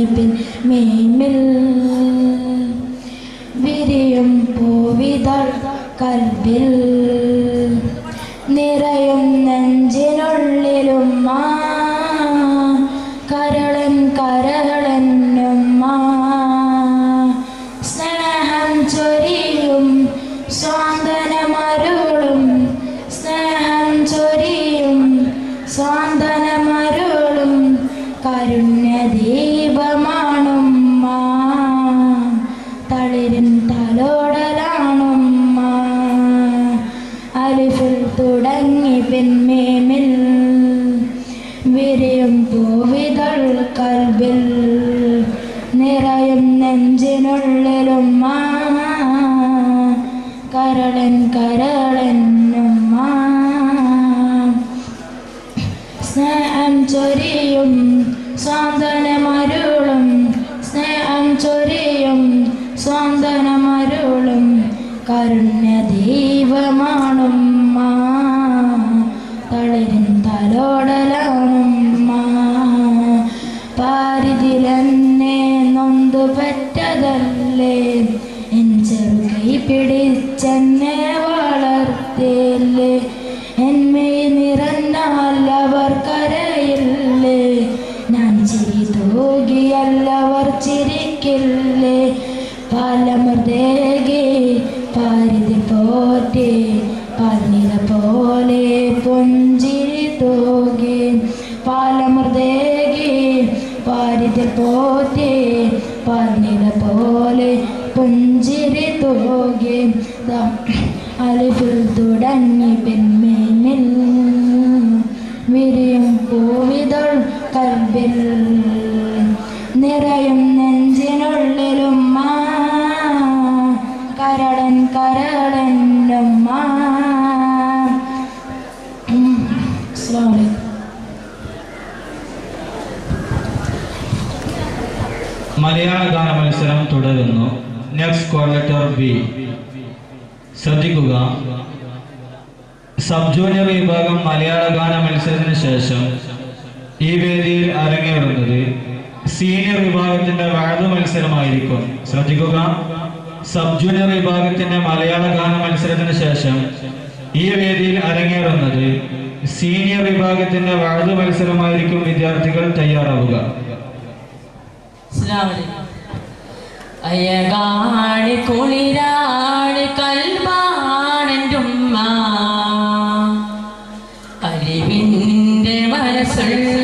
തുടങ്ങി പിൻ മേമിൽ വിരിയും പൂവിതൾ കൽവിൽ. നിറയും നെഞ്ചിനുള്ളിലും കരളൻ കരളെന്നുമ്മ. സ്നേഹം ചൊരിയും സ്വാന്തനമരുളും. സ്നേഹം ചൊരിയും സ്വാന്തനമരുളും. കരുണ്യ തുടങ്ങി പിന്മേമിൽ വിരിയും പൂവിതൾ കൽവിൽ നിറയും നെഞ്ചിനുള്ളിലും മാ. കരളൻ കരളെന്നുമ്മ സ്നേഹം ചൊരിയും സ്വാന്തനമരുളും. സ്നേഹം ചൊരിയും സ്വാന്തനമരുളും. കരുണ്യ ദൈവമാണുമ്മ പിടിച്ചെന്നെ വളർത്തില്ലേ? എന്മയെ നിറഞ്ഞാൽ അവർ കരയില്ലേ? ഞാൻ ചിരി തൂകിയല്ലവർ ചിരിക്കില്ലേ? പാലമൃതേകി പാരിതി പോറ്റി പന്നിത പോലെ പൊഞ്ചിരി തൂകി പാലമൃതേകി പാരിതി പോറ്റി പോലെ പുഞ്ചിരി തൂകി. അലിഫിൽ തുടങ്ങി പെൺമേനിൽ വിരിയും പൂവിതൾ കൽബിൽ. നിറയും നെഞ്ചിനുള്ളിലും കരടൻ കരടനുമ്മ മലയാള ഗാന മത്സരം തുടരുന്നു. നെക്സ്റ്റ് കോർഡിനേറ്റർ ബി ശ്രദ്ധിക്കുക. സബ് ജൂനിയർ വിഭാഗം മലയാള ഗാന മത്സരത്തിന് ശേഷം ഈ വേദിയിൽ അരങ്ങേറുന്നത് സീനിയർ വിഭാഗത്തിന്റെ വാഴ മത്സരമായിരിക്കും. ശ്രദ്ധിക്കുക. സബ് ജൂനിയർ വിഭാഗത്തിന്റെ മലയാള ഗാന മത്സരത്തിന് ശേഷം ഈ വേദിയിൽ അരങ്ങേറുന്നത് സീനിയർ വിഭാഗത്തിന്റെ വാഴ മത്സരമായിരിക്കും വിദ്യാർത്ഥികൾ തയ്യാറാവുക. അസ്സലാമു അലൈക്കും. അയകാട് കുളിരാട് കൽവാണെന്റുമ്മ അലിവിന്റെ മനസ്സുള്ള